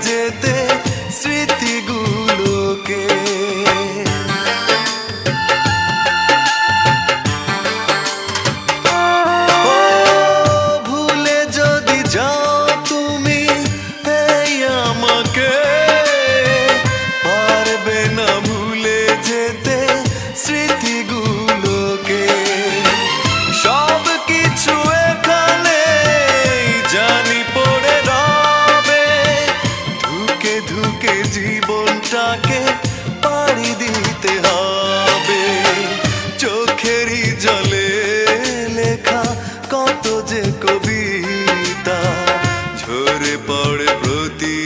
did this জীবনটাকে পাড়ি দিতে হবে। চোখেরই জলে লেখা কত যে কবিতা ঝরে পড়ে প্রতি